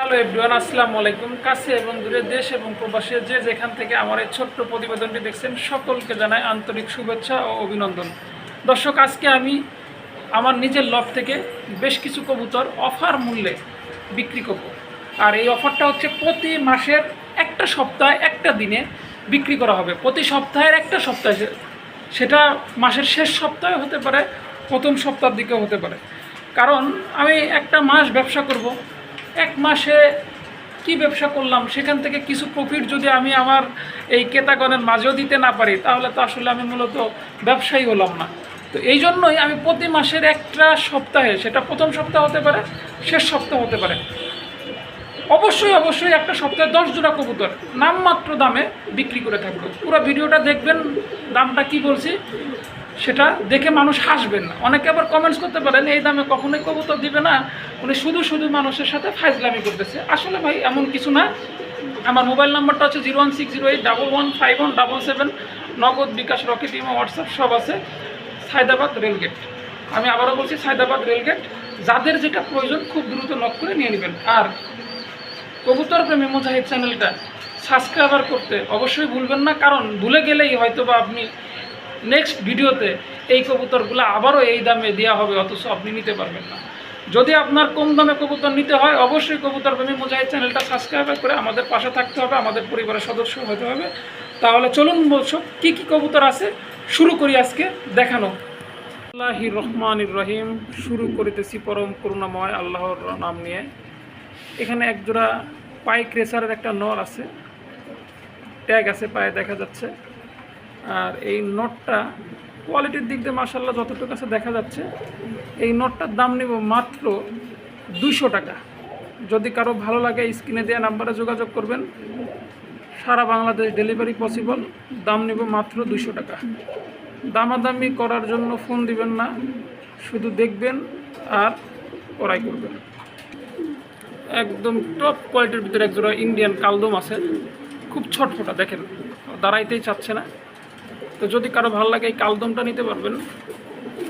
Hello everyone, আসসালামু আলাইকুম। কাছে এবং দূরে দেশ এবং প্রবাসে যে যেখান থেকে আমার এই ছোট্ট প্রতিবেদনটি দেখছেন, সকলকে জানাই আন্তরিক শুভেচ্ছা ও অভিনন্দন। দর্শক, আজকে আমি আমার নিজের লব থেকে বেশ কিছু কবুতর অফার মূল্যে বিক্রি করব। আর এই অফারটা হচ্ছে প্রতি মাসের একটা সপ্তাহ, একটা দিনে বিক্রি করা হবে। প্রতি সপ্তাহের একটা সপ্তাহে সেটা মাসের শেষ সপ্তাহে হতে পারে, প্রথম সপ্তাহের দিকে হতে পারে। কারণ আমি একটা মাস ব্যবসা করব এক মাসে কি ব্যবসা করলাম, সেখান থেকে কিছু প্রফিট যদি আমি আমার এই ক্রেতাগণের মাঝেও দিতে না পারি, তাহলে তো আসলে আমি মূলত ব্যবসায়ী হলাম না। তো এই জন্যই আমি প্রতি মাসের একটা সপ্তাহে, সেটা প্রথম সপ্তাহ হতে পারে, শেষ সপ্তাহ হতে পারে, অবশ্যই অবশ্যই একটা সপ্তাহে দশ জোড়া কবুতর, নামমাত্র দামে বিক্রি করে থাকব। পুরো ভিডিওটা দেখবেন, দামটা কি বলছি? সেটা দেখে মানুষ হাসবেন না। অনেকে আবার কমেন্টস করতে পারেন, এই দামে কখনোই কবুতর দিবে না। উনি শুধু শুধু মানুষের সাথে ফাইজলামি করতেছে। আসলে ভাই, এমন কিছু না। আমার মোবাইল নাম্বারটা হচ্ছে zero one six zero eight double one five one double seven. Nagad bKash, Rocket, Imo, WhatsApp সব আছে। Saidabad rail gate. আমি আবারও বলছি, সায়দাবাদ রেলগেট। যাদের যেটা প্রয়োজন, খুব দ্রুত নক করে নিয়ে নেবেন। আর কবুতর প্রেমী মুজাহিদ চ্যানেলটা সাবস্ক্রাইবার করতে অবশ্যই ভুলবেন না। কারণ ভুলে গেলেই হয়তো বা আপনি নেক্সট ভিডিওতে এই কবুতরগুলো আবারও এই দামে দেওয়া হবে, অথচ আপনি নিতে পারবেন না। যদি আপনার কম দামে কবুতর নিতে হয়, অবশ্যই কবুতর প্রেমী মুজাহিদ চ্যানেলটা সাবস্ক্রাইব করে আমাদের পাশে থাকতে হবে, আমাদের পরিবারের সদস্য হতে হবে। তাহলে চলুন বলছো, কী কী কবুতর আছে? শুরু করি আজকে, দেখানো। আল্লাহি রহমান রহিম, শুরু করিতেছি পরম করুণাময় আল্লাহর নাম নিয়ে। এখানে একজোড়া পাইক রেসারের একটা নর আছে। ট্যাগ আছে, পায়ে দেখা যাচ্ছে। আর এই নটটা কোয়ালিটির দিক দিয়ে মাসাল্লাহ যতটুকু কাছে দেখা যাচ্ছে, এই নটটার দাম নেব মাত্র দুশো টাকা। যদি কারও ভালো লাগে স্ক্রিনে দেওয়া নাম্বারে যোগাযোগ করবেন, সারা বাংলাদেশ ডেলিভারি পসিবল দাম নেব মাত্র দুশো টাকা। দামাদামি করার জন্য ফোন দিবেন না, শুধু দেখবেন আর করাই করবেন। একদম টপ কোয়ালিটির ভিতরে একজোড়া ইন্ডিয়ান কালদম আছে, খুব ছটফটা, দেখেন, দাঁড়াইতেই চাচ্ছে না। তো যদি কারও ভালো লাগে এই কালদমটা নিতে পারবেন।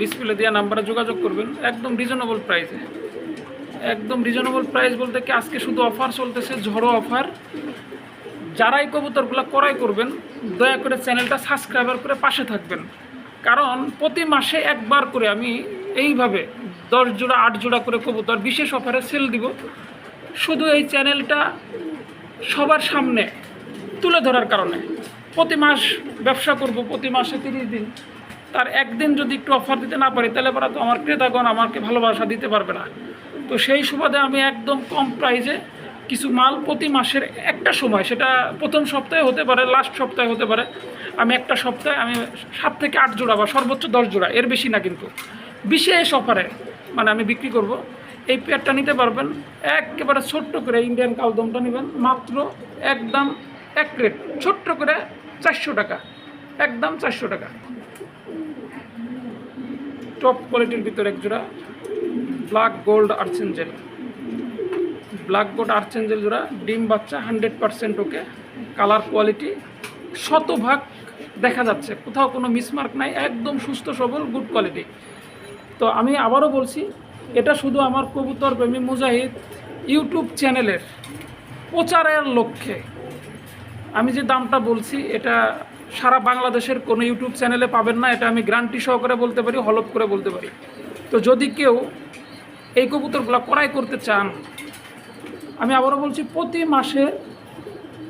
ডিসপ্লে দেওয়া নাম্বারে যোগাযোগ করবেন। একদম রিজনেবল প্রাইসে একদম রিজনেবল প্রাইস বলতে কি আজকে শুধু অফার চলতেছে, ঝড়ো অফার যারাই কবুতরগুলো ক্রয় করবেন, দয়া করে চ্যানেলটা সাবস্ক্রাইবার করে পাশে থাকবেন। কারণ প্রতি মাসে একবার করে আমি এইভাবে দশ জোড়া, আট জোড়া করে কবুতর বিশেষ অফারে সেল দিব। শুধু এই চ্যানেলটা সবার সামনে তুলে ধরার কারণে। প্রতি মাস ব্যবসা করব, প্রতি মাসে তিরিশ দিন। তার একদিন যদি একটু অফার দিতে না পারি, তাহলে পরে তো আমার ক্রেতাগণ আমাকে ভালোবাসা দিতে পারবে না। তো সেই সুবাদে আমি একদম কম প্রাইজে কিছু মাল প্রতি মাসের একটা সময়, সেটা প্রথম সপ্তাহে হতে পারে লাস্ট সপ্তাহে হতে পারে, আমি একটা সপ্তাহে আমি সাত থেকে আট জোড়া বা সর্বোচ্চ দশ জোড়া, এর বেশি না কিন্তু। বিশেষ অফারে মানে আমি বিক্রি করব। এই পেয়ারটা নিতে পারবেন, একেবারে ছোট্ট করে ইন্ডিয়ান কালদমটা নেবেন, মাত্র একদম এক রেট ছোট্ট করে চারশো টাকা, একদম চারশো টাকা। টপ কোয়ালিটির ভিতরে এক জোড়া black gold archangel black gold archangel জোড়া, ডিম বাচ্চা hundred percent okay colour quality শতভাগ দেখা যাচ্ছে। কোথাও কোনো মিসমার্ক নাই, একদম সুস্থ সবল গুড কোয়ালিটি তো আমি আবারও বলছি, এটা শুধু আমার কবুতর প্রেমী মুজাহিদ ইউটিউব চ্যানেলের প্রচারের লক্ষ্যে। আমি যে দামটা বলছি, এটা সারা বাংলাদেশের কোনো ইউটিউব চ্যানেলে পাবেন না, এটা আমি গ্রান্টি সহকারে বলতে পারি হলপ করে বলতে পারি। তো যদি কেউ এই কবুতরগুলো ক্রয় করতে চান, আমি আবারও বলছি, প্রতি মাসে,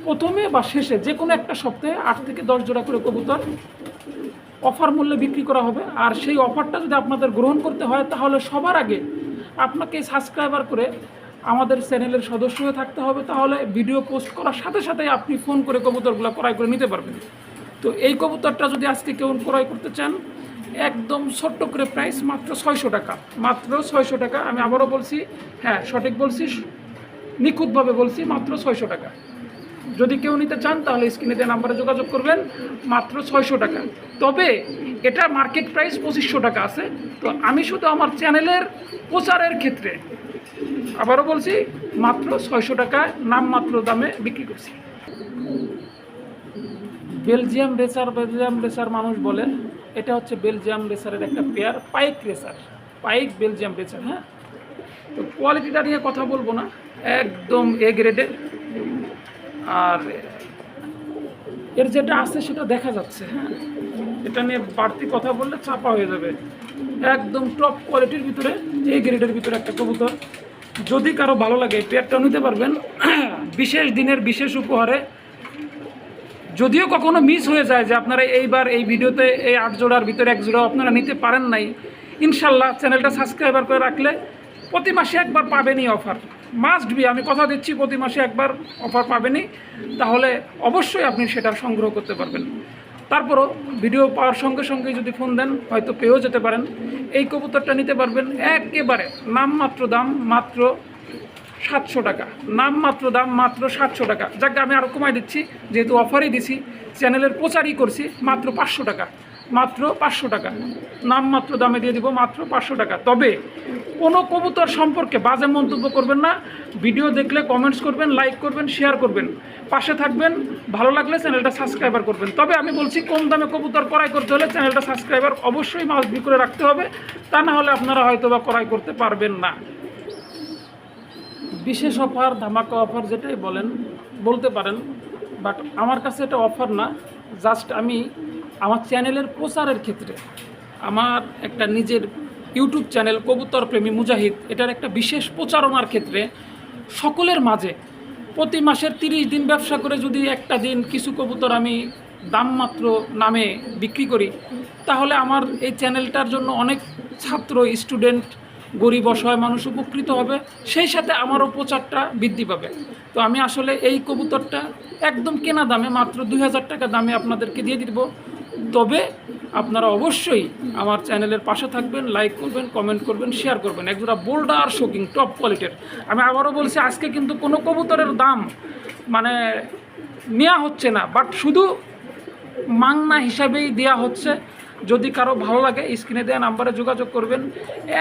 প্রথমে বা শেষে, যে কোনো একটা সপ্তাহে আট থেকে দশ জোড়া করে কবুতর অফার মূল্যে বিক্রি করা হবে। আর সেই অফারটা যদি আপনাদের গ্রহণ করতে হয়, তাহলে সবার আগে আপনাকে সাবস্ক্রাইবার করে আমাদের চ্যানেলের সদস্য হয়ে থাকতে হবে, তাহলে ভিডিও পোস্ট করার সাথে সাথে আপনি ফোন করে কবুতরগুলো ক্রয় করে নিতে পারবেন। তো এই কবুতরটা যদি আজকে কেউ ক্রয় করতে চান, একদম ছোট্ট করে প্রাইস মাত্র ছয়শো টাকা। মাত্র ছয়শো টাকা, আমি আবারও বলছি হ্যাঁ সঠিক বলছি, নিখুঁতভাবে বলছি, মাত্র ছয়শো টাকা। যদি কেউ নিতে চান, তাহলে স্ক্রিনে দেওয়া নাম্বারে যোগাযোগ করবেন, মাত্র ছয়শো টাকা। তবে এটা মার্কেট প্রাইস পঁচিশশো টাকা আছে। তো আমি শুধু আমার চ্যানেলের প্রচারের ক্ষেত্রে আবারও বলছি, মাত্র ছয়শো টাকা নামমাত্র দামে বিক্রি করছি। বেলজিয়াম রেসার বেলজিয়াম রেসার মানুষ বলেন, এটা হচ্ছে বেলজিয়াম রেসারের একটা pair pike racer, pike Belgium racer হ্যাঁ? তো কোয়ালিটিটা নিয়ে কথা বলব না, একদম এ গ্রেডের আর এর যেটা আছে সেটা দেখা যাচ্ছে হ্যাঁ? এটা নিয়ে বাড়তি কথা বললে চাপা হয়ে যাবে। একদম টপ কোয়ালিটির ভিতরে এই গ্রেডের ভিতরে একটা কবুতর। যদি কারও ভালো লাগে পেয়ারটা নিতে পারবেন। বিশেষ দিনের বিশেষ উপহারে। যদিও কখনো মিস হয়ে যায় যে আপনারা এইবার এই ভিডিওতে এই আট জোড়ার ভিতরে এক জোড়া আপনারা নিতে পারেন নাই। ইনশাল্লাহ চ্যানেলটা সাবস্ক্রাইবার করে রাখলে প্রতি মাসে একবার পাবেনই অফার মাস্ট বি আমি কথা দিচ্ছি, প্রতি মাসে একবার অফার পাবেনই। তাহলে অবশ্যই আপনি সেটা সংগ্রহ করতে পারবেন। তারপরও ভিডিও পাওয়ার সঙ্গে সঙ্গে যদি ফোন দেন, হয়তো পেয়েও যেতে পারেন। এই কবুতরটা নিতে পারবেন একেবারে নামমাত্র দাম মাত্র সাতশো টাকা। নামমাত্র দাম মাত্র সাতশো টাকা। যাকে, আমি আরও কমাই দিচ্ছি, যেহেতু অফারই দিছি চ্যানেলের প্রচারই করছি, মাত্র পাঁচশো টাকা। মাত্র পাঁচশো টাকা। নাম মাত্র দামে দিয়ে দিব মাত্র পাঁচশো টাকা। তবে কোনো কবুতর সম্পর্কে বাজে মন্তব্য করবেন না। ভিডিও দেখলে কমেন্টস করবেন লাইক করবেন শেয়ার করবেন। পাশে থাকবেন। ভালো লাগলে চ্যানেলটা সাবস্ক্রাইবার করবেন। তবে আমি বলছি, কম দামে কবুতর ক্রয় করতে হলে চ্যানেলটা সাবস্ক্রাইবার অবশ্যই মাছ করে রাখতে হবে। তা না হলে আপনারা হয়তো বা ক্রয় করতে পারবেন না। বিশেষ অফার ধামাকা অফার যেটাই বলেন, বলতে পারেন। বাট আমার কাছে এটা অফার না। জাস্ট আমি আমার চ্যানেলের প্রচারের ক্ষেত্রে আমার একটা নিজের ইউটিউব চ্যানেল কবুতর প্রেমী মুজাহিদ, এটার একটা বিশেষ প্রচারণার ক্ষেত্রে সকলের মাঝে প্রতি মাসের তিরিশ দিন ব্যবসা করে যদি একটা দিন কিছু কবুতর আমি দামমাত্র নামে বিক্রি করি, তাহলে আমার এই চ্যানেলটার জন্য অনেক ছাত্র, স্টুডেন্ট, গরিব, অসহায় মানুষ উপকৃত হবে, সেই সাথে আমারও প্রচারটা বৃদ্ধি পাবে। তো আমি আসলে এই কবুতরটা একদম কেনা দামে, মাত্র দুই হাজার টাকা দামে আপনাদেরকে দিয়ে দিব। তবে আপনারা অবশ্যই আমার চ্যানেলের পাশে থাকবেন লাইক করবেন কমেন্ট করবেন শেয়ার করবেন। একজোড়া বোল্ডার শোকিং টপ কোয়ালিটির আমি আবারও বলছি, আজকে কিন্তু কোনো কবুতরের দাম মানে নেওয়া হচ্ছে না বাট শুধু মাংনা হিসাবেই দেওয়া হচ্ছে। যদি কারও ভালো লাগে স্ক্রিনে দেওয়া নাম্বারে যোগাযোগ করবেন।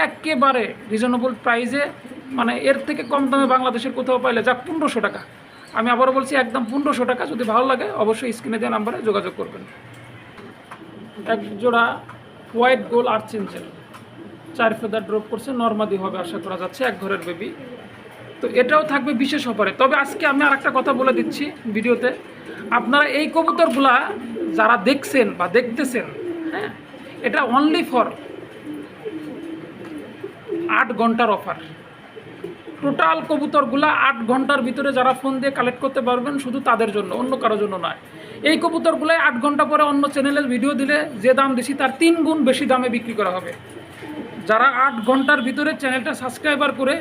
একেবারে রিজনেবল প্রাইসে মানে এর থেকে কম দামে বাংলাদেশের কোথাও পাইলে যাক, পনেরোশো টাকা। আমি আবারও বলছি, একদম পনেরোশো টাকা। যদি ভালো লাগে, অবশ্যই স্ক্রিনে দেওয়া নাম্বারে যোগাযোগ করবেন। এক জোড়া হোয়াইট গোল আর চেঞ্জেল চার ফেদার ড্রপ করছে, নর্মাদি হবে আশা করা যাচ্ছে, এক ঘরের বেবি তো এটাও থাকবে বিশেষ অফারে তবে আজকে আমি আর একটা কথা বলে দিচ্ছি ভিডিওতে। আপনারা এই কবুতরগুলা যারা দেখছেন বা দেখতেছেন হ্যাঁ এটা অনলি ফর আট ঘণ্টার অফার টোটাল কবুতরগুলা আট ঘণ্টার ভিতরে যারা ফোন দিয়ে কালেক্ট করতে পারবেন, শুধু তাদের জন্য, অন্য কারোর জন্য নয়। এই কবুতরগুলাই আট ঘণ্টা পরে অন্য চ্যানেলের ভিডিও দিলে যে দাম দিছি তার তিন গুণ বেশি দামে বিক্রি করা হবে। যারা আট ঘণ্টার ভিতরে চ্যানেলটা সাবস্ক্রাইবার করে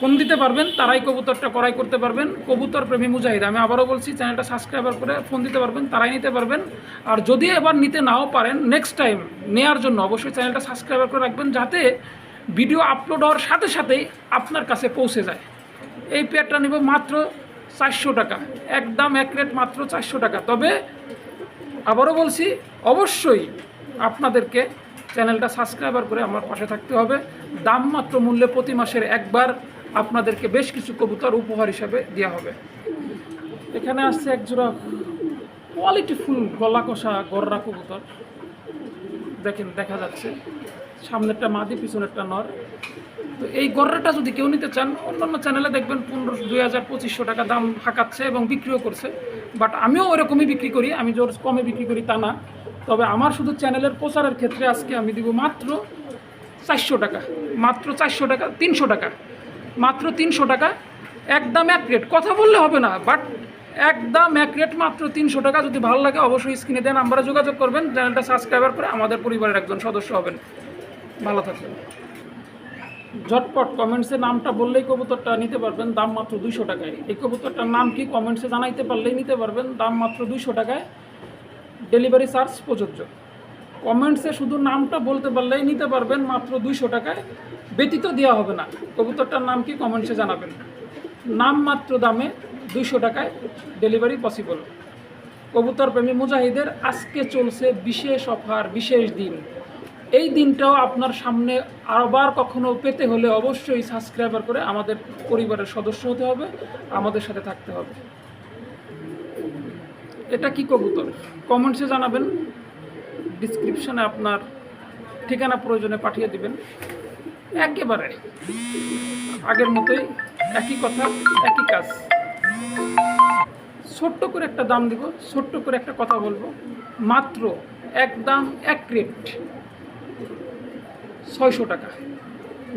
ফোন দিতে পারবেন, তারাই কবুতরটা করাই করতে পারবেন। কবুতর প্রেমী মুজাহিদ, আমি আবারও বলছি চ্যানেলটা সাবস্ক্রাইবার করে ফোন দিতে পারবেন, তারাই নিতে পারবেন। আর যদি এবার নিতে নাও পারেন নেক্সট টাইম নেওয়ার জন্য অবশ্যই চ্যানেলটা সাবস্ক্রাইবার করে রাখবেন, যাতে ভিডিও আপলোড হওয়ার সাথে সাথেই আপনার কাছে পৌঁছে যায়। এই পেয়ারটা নেব মাত্র চারশো টাকা। একদম এক রেট মাত্র চারশো টাকা। তবে আবারও বলছি, অবশ্যই আপনাদেরকে চ্যানেলটা সাবস্ক্রাইবার করে আমার পাশে থাকতে হবে। দাম মাত্র মূল্যে প্রতি মাসের একবার আপনাদেরকে বেশ কিছু কবুতর উপহার হিসাবে দেওয়া হবে। এখানে আসছে এক জোড়া কোয়ালিটিফুল গলা কষা গররা কবুতর। দেখেন, দেখা যাচ্ছে। সামনেরটা মাদি, পিছনেরটা নর। তো এই গররাটা যদি কেউ নিতে চান, অন্যান্য চ্যানেলে দেখবেন পনেরো, দুই হাজার পঁচিশশো টাকা দাম হাঁকাচ্ছে এবং বিক্রিও করছে। বাট আমিও ওরকমই বিক্রি করি, আমি জোর কমে বিক্রি করি তা না। তবে আমার শুধু চ্যানেলের প্রচারের ক্ষেত্রে আজকে আমি দিব মাত্র চারশো টাকা। মাত্র চারশো টাকা, তিনশো টাকা। মাত্র তিনশো টাকা, একদম এক রেট কথা বললে হবে না বাট একদম এক রেট মাত্র তিনশো টাকা। যদি ভালো লাগে অবশ্যই স্ক্রিনে দেন নাম্বারে যোগাযোগ করবেন। চ্যানেলটা সাবস্ক্রাইবার করে আমাদের পরিবারের একজন সদস্য হবেন। ভালো থাকবেন। ঝটপট কমেন্টসে নামটা বললেই কবুতরটা নিতে পারবেন, দাম মাত্র দুইশো টাকায়। এই কবুতরটার নাম কি? কমেন্টসে জানাইতে পারলেই নিতে পারবেন, দাম মাত্র দুইশো টাকায়। ডেলিভারি চার্জ প্রযোজ্য। কমেন্টসে শুধু নামটা বলতে পারলেই নিতে পারবেন, মাত্র দুইশো টাকায়। ব্যতীত দেওয়া হবে না। কবুতরটার নাম কি? কমেন্টসে জানাবেন। নাম মাত্র দামে দুইশো টাকায় ডেলিভারি পসিবল কবুতর প্রেমী মুজাহিদের আজকে চলছে বিশেষ অফার বিশেষ দিন। এই দিনটাও আপনার সামনে আবার কখনো পেতে হলে অবশ্যই সাবস্ক্রাইবার করে আমাদের পরিবারের সদস্য হতে হবে, আমাদের সাথে থাকতে হবে। এটা কি কবুতর? কমেন্টসে জানাবেন ডিসক্রিপশনে আপনার ঠিকানা প্রয়োজনে পাঠিয়ে দিবেন। একেবারে, আগের মতোই একই কথা, একই কাজ। ছোট্ট করে একটা দাম দিব, ছোট্ট করে একটা কথা বলব। মাত্র এক দাম এক রেট ছয়শো টাকা।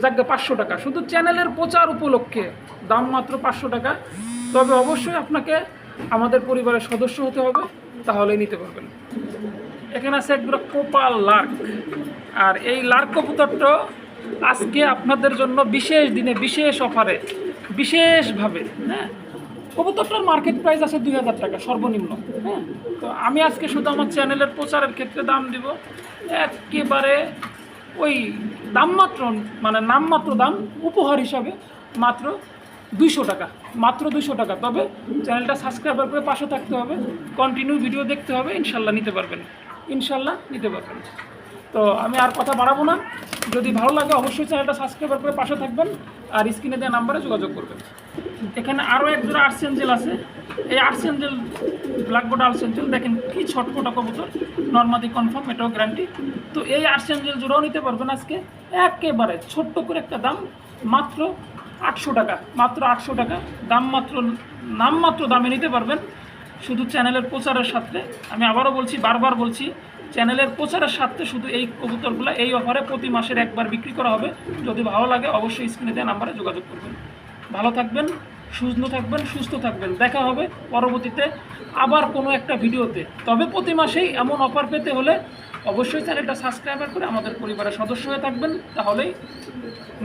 যাকে পাঁচশো টাকা। শুধু চ্যানেলের প্রচার উপলক্ষে দাম মাত্র পাঁচশো টাকা। তবে অবশ্যই আপনাকে আমাদের পরিবারের সদস্য হতে হবে তাহলে নিতে পারবেন। এখানে আছে একগুলো কোপাল লার্ক। আর এই লার্ক কবুতরটা আজকে আপনাদের জন্য বিশেষ দিনে, বিশেষ অফারে, বিশেষভাবে হ্যাঁ? কবুতরটার মার্কেট প্রাইস আছে দুই হাজার টাকা, সর্বনিম্ন হ্যাঁ? তো আমি আজকে শুধু আমার চ্যানেলের প্রচারের ক্ষেত্রে দাম দিব। একেবারে ওই দামমাত্র মানে নামমাত্র দাম উপহার হিসাবে মাত্র দুইশো টাকা, মাত্র দুইশো টাকা। তবে চ্যানেলটা সাবস্ক্রাইবার করে পাশে থাকতে হবে কন্টিনিউ ভিডিও দেখতে হবে, ইনশাল্লাহ নিতে পারবেন। ইনশাল্লাহ নিতে পারবেন। তো আমি আর কথা বাড়াবো না। যদি ভালো লাগে অবশ্যই চ্যানেলটা সাবস্ক্রাইবার করে পাশে থাকবেন আর স্ক্রিনে দেওয়া নাম্বারে যোগাযোগ করবেন। এখানে আরও এক জোড়া আর্সেঞ্জেল আছে। এই আর্সেঞ্জেল ব্ল্যাকবোর্ড আর্সেঞ্জেল দেখেন কি ছটফটা কবুতর। নর্মাদি কনফার্ম এটাও গ্যারান্টি তো এই আর্সেঞ্জেল জোড়াও নিতে পারবেন আজকে। একেবারে ছোট্ট করে একটা দাম, মাত্র আটশো টাকা, মাত্র আটশো টাকা। দাম মাত্র নামমাত্র দামে নিতে পারবেন। শুধু চ্যানেলের প্রচারের সাথে। আমি আবারও বলছি, বারবার বলছি চ্যানেলের প্রচারের স্বার্থে শুধু এই কবুতরগুলো এই অফারে প্রতি মাসের একবার বিক্রি করা হবে। যদি ভালো লাগে, অবশ্যই স্ক্রিনে দেওয়া নাম্বারে যোগাযোগ করবেন। ভালো থাকবেন, সুস্থ থাকবেন সুস্থ থাকবেন। দেখা হবে পরবর্তীতে আবার কোনো একটা ভিডিওতে। তবে প্রতি মাসেই এমন অফার পেতে হলে অবশ্যই চ্যানেলটা সাবস্ক্রাইবার করে আমাদের পরিবারের সদস্য হয়ে থাকবেন। তাহলেই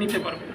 নিতে পারবেন।